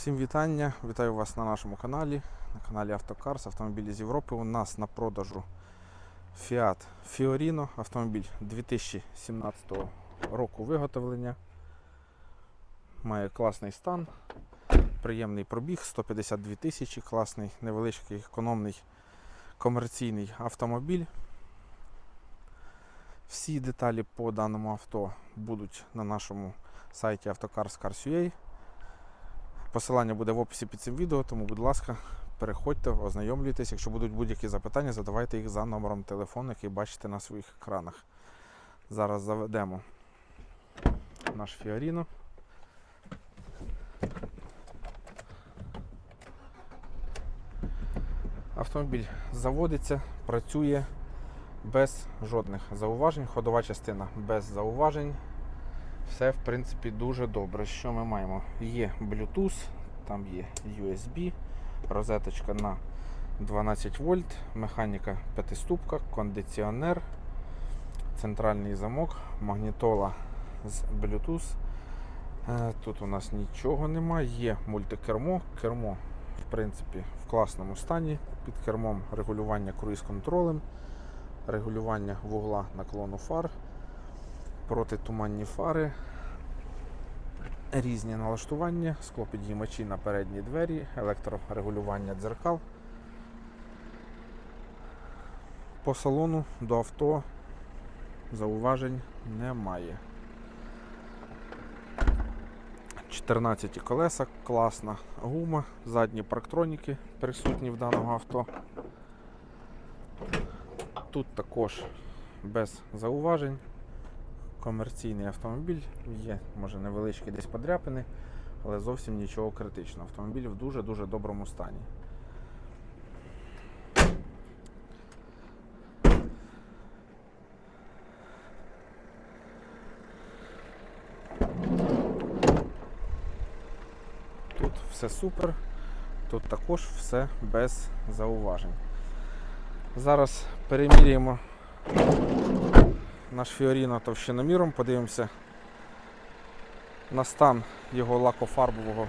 Всім вітання! Вітаю вас на нашому каналі, на каналі Автокарс, автомобілі з Європи. У нас на продажу Fiat Fiorino, автомобіль 2017 року виготовлення. Має класний стан, приємний пробіг, 152 тисячі, класний, невеличкий, економний комерційний автомобіль. Всі деталі по даному авто будуть на нашому сайті Автокарс.Cars.ua. Посилання буде в описі під цим відео, тому, будь ласка, переходьте, ознайомлюйтесь. Якщо будуть будь-які запитання, задавайте їх за номером телефону, який бачите на своїх екранах. Зараз заведемо наш Фіоріно. Автомобіль заводиться, працює без жодних зауважень. Ходова частина без зауважень все в принципі дуже добре. Що ми маємо? Є Bluetooth, там є USB, розеточка на 12 вольт, механіка п'ятиступка, кондиціонер, центральний замок, магнітола з Bluetooth. Е, Тут у нас нічого немає, є мультикермо, кермо в принципі в класному стані. Під кермом регулювання круїз-контролем, регулювання вугла наклону фар протитуманні фари, різні налаштування, склопідіймачі на передні двері, електрорегулювання дзеркал. По салону до авто зауважень немає. 14 колеса, класна гума, задні парктроніки присутні в даного авто. Тут також без зауважень комерційний автомобіль. Є, може, невеличкі десь подряпини, але зовсім нічого критичного. Автомобіль в дуже-дуже доброму стані. Тут все супер, тут також все без зауважень. Зараз переміряємо наш Фіоріно товщиноміром, подивимося на стан його лакофарбового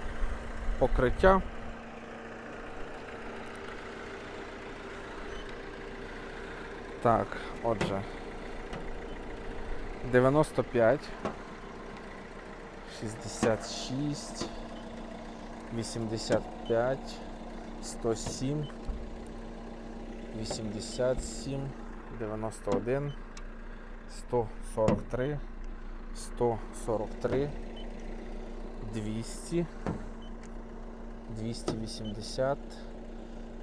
покриття. Так, отже. 95, 66, 85, 107, 87, 91, 143, 143, 200, 280.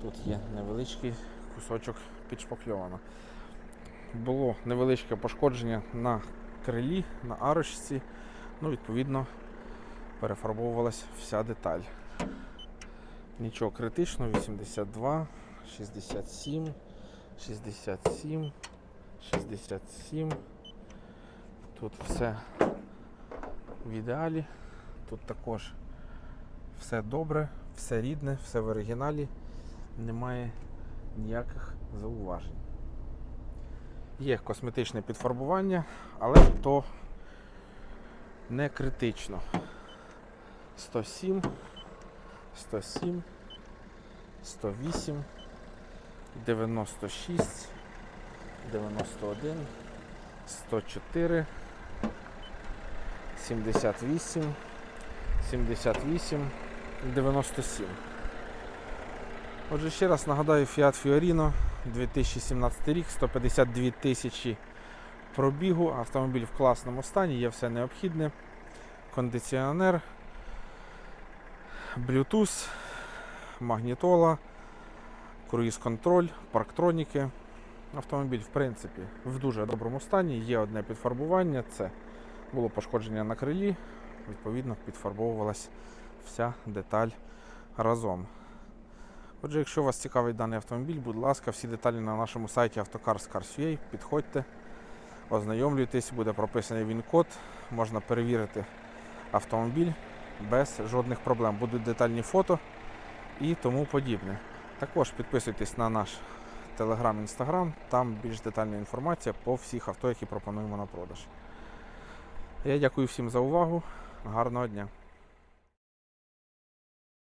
Тут є невеличкий кусочок підшпакльовано. Було невеличке пошкодження на крилі, на арочці. Ну, відповідно, перефарбовувалась вся деталь. Нічого критичного, 82, 67, 67. 67. Тут все в ідеалі. Тут також все добре, все рідне, все в оригіналі. Немає ніяких зауважень. Є косметичне підфарбування, але то не критично. 107, 107, 108, 96. 91, 104, 78, 78, 97. Отже, ще раз нагадаю, Fiat Fiorino 2017 рік, 152 тисячі пробігу, автомобіль в класному стані, є все необхідне. Кондиціонер, Bluetooth, магнітола, круїз-контроль, парктроніки. Автомобіль, в принципі, в дуже доброму стані. Є одне підфарбування, це було пошкодження на крилі, відповідно, підфарбовувалась вся деталь разом. Отже, якщо вас цікавить даний автомобіль, будь ласка, всі деталі на нашому сайті Автокарс.Cars.ua, підходьте, ознайомлюйтесь, буде прописаний він-код, можна перевірити автомобіль без жодних проблем. Будуть детальні фото і тому подібне. Також підписуйтесь на наш Телеграм, Інстаграм, там більш детальна інформація по всіх авто, які пропонуємо на продаж. Я дякую всім за увагу. Гарного дня!